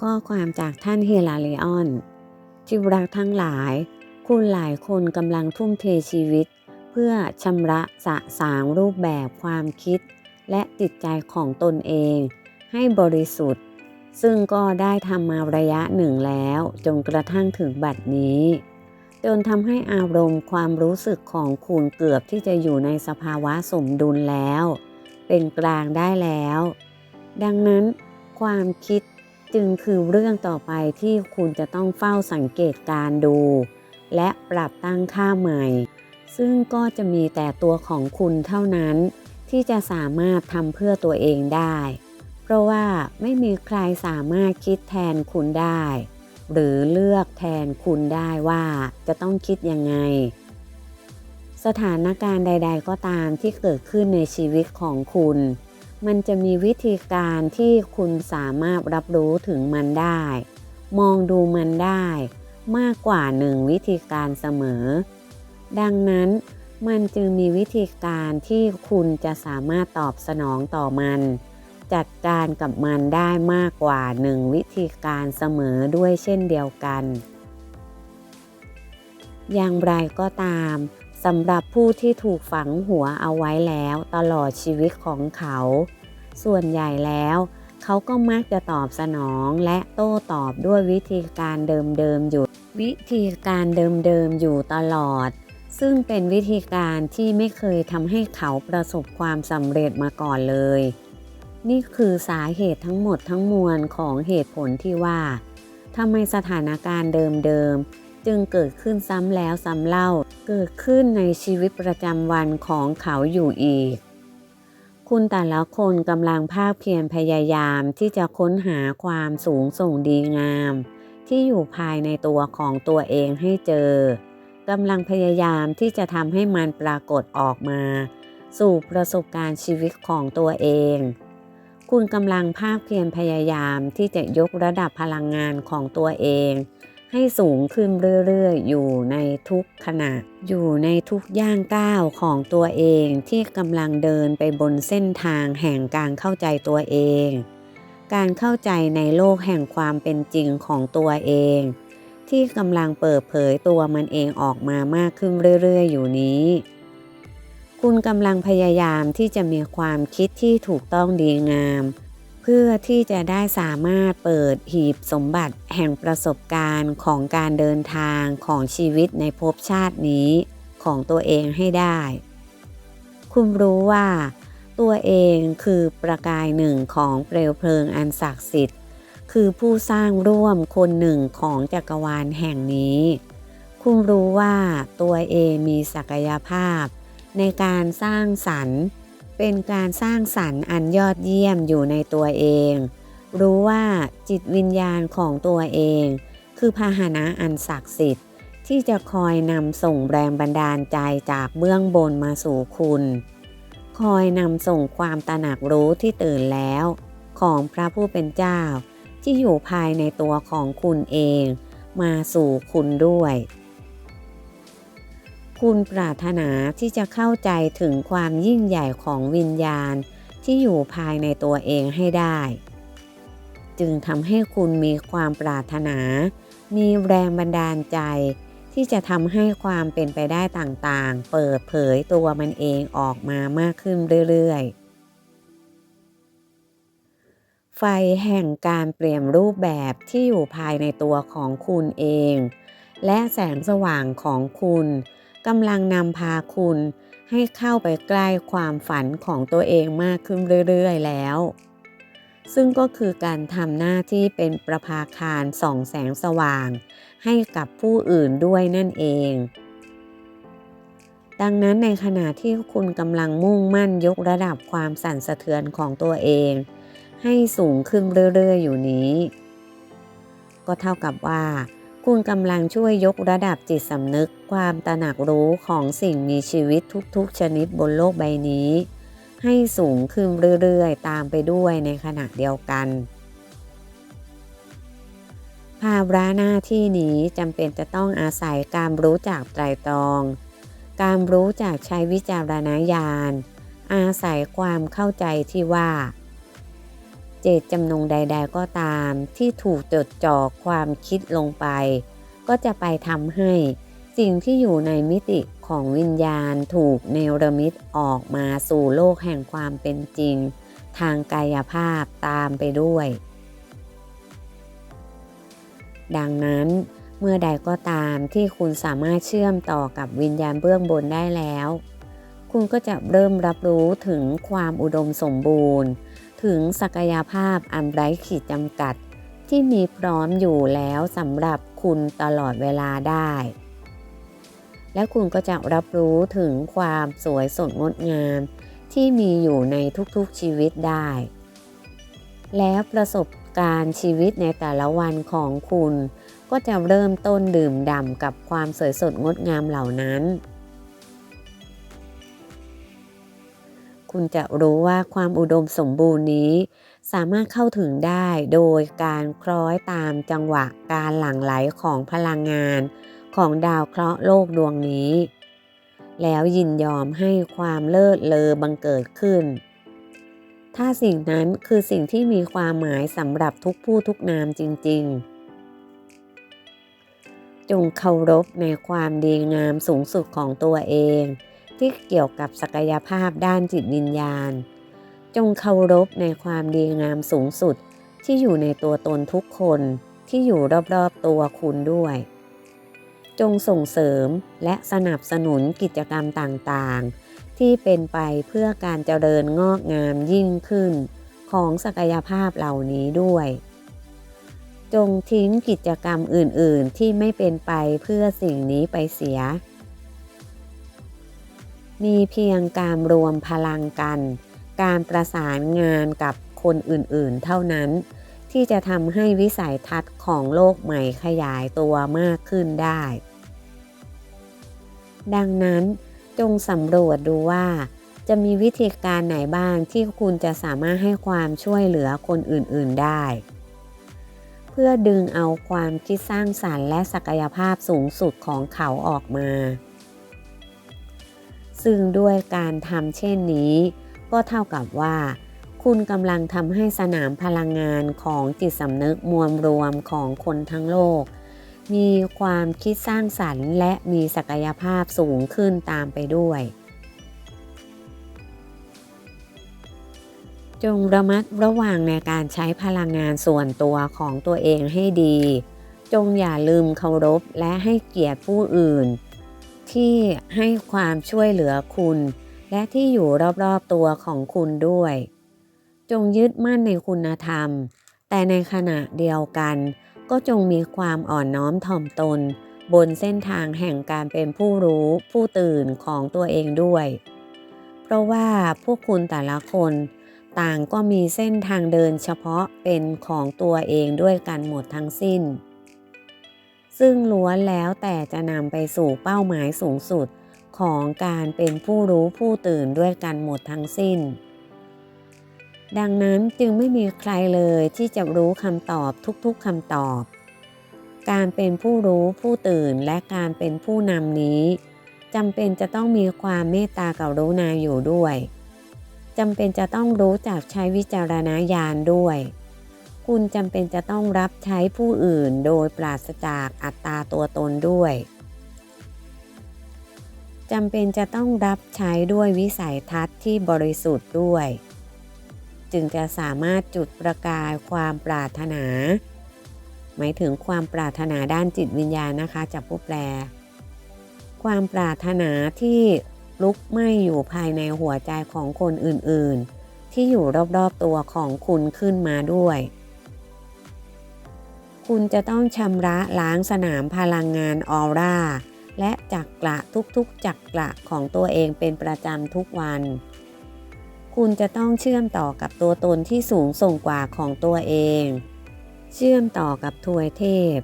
ข้อความจากท่านเฮลาเลออน ที่รักทั้งหลาย คุณหลายคนกำลังทุ่มเทชีวิต เพื่อชำระสะสางรูปแบบความคิด และจิตใจของตนเอง ให้บริสุทธิ์ ซึ่งก็ได้ทำมาระยะหนึ่งแล้ว จนกระทั่งถึงบัดนี้ จนทำให้อารมณ์ความรู้สึกของคุณเกือบที่จะอยู่ในสภาวะสมดุลแล้ว เป็นกลางได้แล้ว ดังนั้นความคิด จึงคือเรื่องต่อไปที่คุณจะต้องเฝ้าสังเกตการดู และปรับตั้งค่าใหม่ ซึ่งก็จะมีแต่ตัวของคุณเท่านั้น ที่จะสามารถทำเพื่อตัวเองได้ เพราะว่าไม่มีใครสามารถคิดแทนคุณได้ หรือเลือกแทนคุณได้ว่าจะต้องคิดยังไง สถานการณ์ใด ๆ ก็ตามที่เกิดขึ้นในชีวิตของคุณ มันจะมีวิธีการที่คุณสามารถรับรู้ถึงมันได้ มองดูมันได้ มากกว่าหนึ่งวิธีการเสมอ ดังนั้นมันจึงมีวิธีการที่คุณจะสามารถตอบสนองต่อมัน จัดการกับมันได้มากกว่าหนึ่งวิธีการเสมอด้วยเช่นเดียวกัน อย่างไรก็ตาม สำหรับผู้ที่ถูกฝังหัวเอาไว้แล้วตลอดชีวิตของเขา ส่วนใหญ่แล้วเขาก็มักจะตอบสนองและโต้ตอบด้วยวิธีการเดิมๆอยู่ วิธีการเดิมๆอยู่ตลอด ซึ่งเป็นวิธีการที่ไม่เคยทำให้เขาประสบความสำเร็จมาก่อนเลย นี่คือสาเหตุทั้งหมดทั้งมวลของเหตุผลที่ว่าทำไมสถานการณ์เดิมๆ จึงเกิดขึ้นซ้ำแล้วซ้ำเล่า เกิดขึ้นในชีวิตประจำวันของเขาอยู่อีก คุณแต่ละคนกำลังภาคเพียรพยายามที่จะค้นหาความสูงส่งดีงาม ที่อยู่ภายในตัวของตัวเองให้เจอกำลังพยายามที่จะทำให้มันปรากฏออกมา สู่ประสบการณ์ชีวิตของตัวเอง คุณกำลังภาคเพียรพยายามที่จะยกระดับพลังงานของตัวเอง ให้สูงขึ้นเรื่อยๆ อยู่ในทุกขณะ อยู่ในทุกย่างก้าวของตัวเองที่กำลังเดินไปบนเส้นทางแห่งการเข้าใจตัวเอง การเข้าใจในโลกแห่งความเป็นจริงของตัวเอง ที่กำลังเปิดเผยตัวมันเองออกมามากขึ้นเรื่อยๆ อยู่นี้ คุณกำลังพยายามที่จะมีความคิดที่ถูกต้องดีงาม พื่อที่จะได้สามารถเปิดหีบสมบัติแห่งประสบการณ์ของการเดินทางของชีวิตในภพชาตินี้ของตัวเองให้ได้ คุณรู้ว่า ตัวเองคือประกายหนึ่งของเปลวเพลิงอันศักดิ์สิทธิ์ คือผู้สร้างร่วมคนหนึ่งของจักรวาลแห่งนี้ คุณรู้ว่าตัวเองมีศักยภาพ ในการสร้างสรรค์ เป็นการสร้างสรรค์อันยอดเยี่ยมอยู่ในตัวเอง รู้ว่าจิตวิญญาณของตัวเอง คือพาหนะอันศักดิ์สิทธิ์ ที่จะคอยนำส่งแรงบันดาลใจจากเบื้องบนมาสู่คุณ คอยนำส่งความตระหนักรู้ที่ตื่นแล้ว ของพระผู้เป็นเจ้า ที่อยู่ภายในตัวของคุณเอง มาสู่คุณด้วย คุณปรารถนาที่จะเข้าใจถึงความยิ่งใหญ่ของวิญญาณที่อยู่ภายในตัวเองให้ได้ จึงทำให้คุณมีความปรารถนา มีแรงบันดาลใจ ที่จะทำให้ความเป็นไปได้ต่างๆ เปิดเผยตัวมันเองออกมามากขึ้นเรื่อยๆ ไฟแห่งการเปลี่ยนรูปแบบที่อยู่ภายในตัวของคุณเอง และแสงสว่างของคุณ กำลังนำพาคุณให้เข้าไปใกล้ความฝันของตัวเองมากขึ้นเรื่อยๆแล้ว ซึ่งก็คือการทำหน้าที่เป็นประภาคารส่องแสงสว่าง ให้กับผู้อื่นด้วยนั่นเอง ดังนั้นในขณะที่คุณกำลังมุ่งมั่นยกระดับความสั่นสะเทือนของตัวเอง ให้สูงขึ้นเรื่อยๆอยู่นี้ ก็เท่ากับว่า คุณกำลังช่วยยกระดับจิตสำนึกความตระหนักรู้ของสิ่งมีชีวิตทุกๆ ชนิดบนโลกใบนี้ ให้สูงขึ้นเรื่อยๆ ตามไปด้วยในขณะเดียวกัน ภาระหน้าที่นี้จำเป็นจะต้องอาศัยการรู้จักไตรตรอง การรู้จักใช้วิจารณญาณ อาศัยความเข้าใจที่ว่า เจตจำนงใด ๆ ก็ตามที่ถูกจดจ่อความคิดลงไป ก็จะไปทำให้สิ่งที่อยู่ในมิติของวิญญาณถูกเนรมิตออกมาสู่โลกแห่งความเป็นจริง ทางกายภาพตามไปด้วย ดังนั้นเมื่อใดก็ตามที่คุณสามารถเชื่อมต่อกับวิญญาณเบื้องบนได้แล้ว คุณก็จะเริ่มรับรู้ถึงความอุดมสมบูรณ์ ถึงศักยภาพอันไร้ขีดจำกัด ที่มีพร้อมอยู่แล้วสำหรับคุณตลอดเวลาได้ และคุณก็จะรับรู้ถึงความสวยสดงดงาม ที่มีอยู่ในทุกๆชีวิตได้ แล้วประสบการณ์ชีวิตในแต่ละวันของคุณ ก็จะเริ่มต้นดื่มด่ำกับความสวยสดงดงามเหล่านั้น คุณจะรู้ว่าความอุดมสมบูรณ์นี้ สามารถเข้าถึงได้โดยการคล้อยตามจังหวะการหลั่งไหลของพลังงาน ของดาวเคราะห์โลกดวงนี้ แล้วยินยอมให้ความเลิศเลอบังเกิดขึ้น ถ้าสิ่งนั้นคือสิ่งที่มีความหมายสำหรับทุกผู้ทุกนามจริง ๆจงเคารพในความดีงามสูงสุดของตัวเอง ที่เกี่ยวกับศักยภาพด้านจิตวิญญาณ จงเคารพในความดีงามสูงสุดที่อยู่ในตัวตนทุกคนที่อยู่รอบๆตัวคุณด้วย จงส่งเสริมและสนับสนุนกิจกรรมต่างๆ ที่เป็นไปเพื่อการเจริญงอกงามยิ่งขึ้นของศักยภาพเหล่านี้ด้วย จงทิ้งกิจกรรมอื่นๆที่ไม่เป็นไปเพื่อสิ่งนี้ไปเสีย มีเพียงการรวมพลังกัน การประสานงานกับคนอื่นๆ เท่านั้น ที่จะทำให้วิสัยทัศน์ของโลกใหม่ขยายตัวมากขึ้นได้ ดังนั้นจงสำรวจดูว่า จะมีวิธีการไหนบ้างที่คุณจะสามารถให้ความช่วยเหลือคนอื่นๆได้ เพื่อดึงเอาความคิดสร้างสารรค์และศักยภาพสูงสุดของเขาออกมา ซึ่งด้วยการทำเช่นนี้ ก็เท่ากับว่า คุณกำลังทำให้สนามพลังงานของจิตสำนึกมวลรวมของคนทั้งโลก มีความคิดสร้างสรรค์ และมีศักยภาพสูงขึ้นตามไปด้วย จงระมัดระวังในการใช้พลังงานส่วนตัวของตัวเองให้ดี จงอย่าลืมเคารพและให้เกียรติผู้อื่น ที่ให้ความช่วยเหลือคุณ และที่อยู่รอบๆตัวของคุณด้วย จงยึดมั่นในคุณธรรม แต่ในขณะเดียวกัน ก็จงมีความอ่อนน้อมถ่อมตน บนเส้นทางแห่งการเป็นผู้รู้ผู้ตื่นของตัวเองด้วย เพราะว่าพวกคุณแต่ละคนต่างก็มีเส้นทางเดินเฉพาะเป็นของตัวเองด้วยกันหมดทั้งสิ้น ซึ่งล้วนแล้วแต่จะนำไปสู่เป้าหมายสูงสุดของการเป็นผู้รู้ผู้ตื่นด้วยกันหมดทั้งสิ้น ดังนั้นจึงไม่มีใครเลยที่จะรู้คำตอบทุกๆคำตอบ การเป็นผู้รู้ผู้ตื่นและการเป็นผู้นำนี้จำเป็นจะต้องมีความเมตตากับรุณาอยู่ด้วยจำเป็นจะต้องรู้จักใช้วิจารณญาณด้วย คุณจำเป็นจะต้องรับใช้ผู้อื่นโดยปราศจากอัตตาตัวตนด้วยจำเป็นจะต้องรับใช้ด้วยวิสัยทัศน์ที่บริสุทธิ์ด้วย จึงจะสามารถจุดประกายความปรารถนา หมายถึงความปรารถนาด้านจิตวิญญาณนะคะจากผู้แปล ความปรารถนาที่ลุกไหม้อยู่ภายในหัวใจของคนอื่นๆ ที่อยู่รอบๆตัวของคุณขึ้นมาด้วย คุณจะต้องชำระล้างสนามพลังงานออร่า และจักระทุกๆจักระของตัวเองเป็นประจำทุกวัน คุณจะต้องเชื่อมต่อกับตัวตนที่สูงส่งกว่าของตัวเอง เชื่อมต่อกับทวยเทพ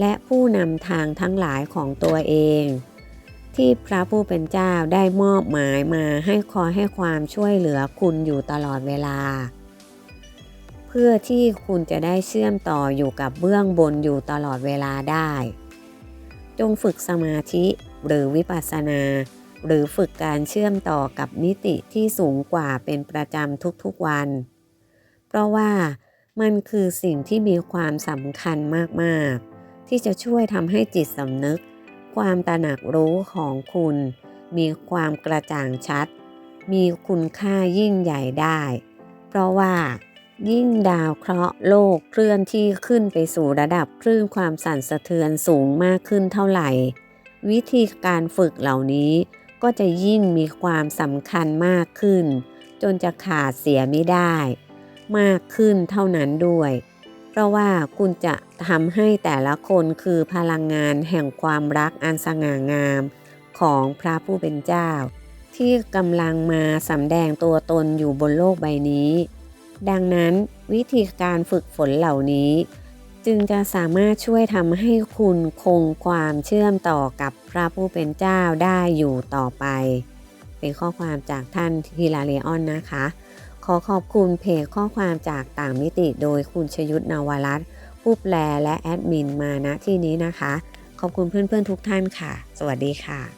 และผู้นำทางทั้งหลายของตัวเอง ที่พระผู้เป็นเจ้าได้มอบหมายมาให้คอยให้ความช่วยเหลือคุณอยู่ตลอดเวลา พื่อที่คุณจะได้เชื่อมต่ออยู่กับเบื้องบนอยู่ตลอดเวลาได้ จงฝึกสมาธิหรือวิปัสสนา หรือฝึกการเชื่อมต่อกับมิติที่สูงกว่าเป็นประจำทุกๆวัน เพราะว่ามันคือสิ่งที่มีความสำคัญมากๆ ที่จะช่วยทำให้จิตสำนึก ความตระหนักรู้ของคุณ มีความกระจ่างชัด มีคุณค่ายิ่งใหญ่ได้ เพราะว่า ยิ่งดาวเคราะห์โลกเคลื่อนที่ขึ้นไปสู่ระดับคลื่นความสั่นสะเทือนสูงมากขึ้นเท่าไหร่ วิธีการฝึกเหล่านี้ก็จะยิ่งมีความสำคัญมากขึ้น จนจะขาดเสียไม่ได้ มากขึ้นเท่านั้นด้วย เพราะว่าคุณจะทำให้แต่ละคนคือพลังงานแห่งความรักอันสง่างามของพระผู้เป็นเจ้า ที่กำลังมาสำแดงตัวตนอยู่บนโลกใบนี้ ดังนั้นวิธีการฝึกฝนเหล่านี้ จึงจะสามารถช่วยทำให้คุณคงความเชื่อมต่อกับพระผู้เป็นเจ้าได้อยู่ต่อไป เป็นข้อความจากท่านฮิลาเลออนนะคะ ขอขอบคุณเพจข้อความจากต่างมิติโดยคุณชยุทธนวรัตน์ผู้แปลและแอดมินมาณที่นี้นะคะ ขอบคุณเพื่อนๆทุกท่านค่ะ สวัสดีค่ะ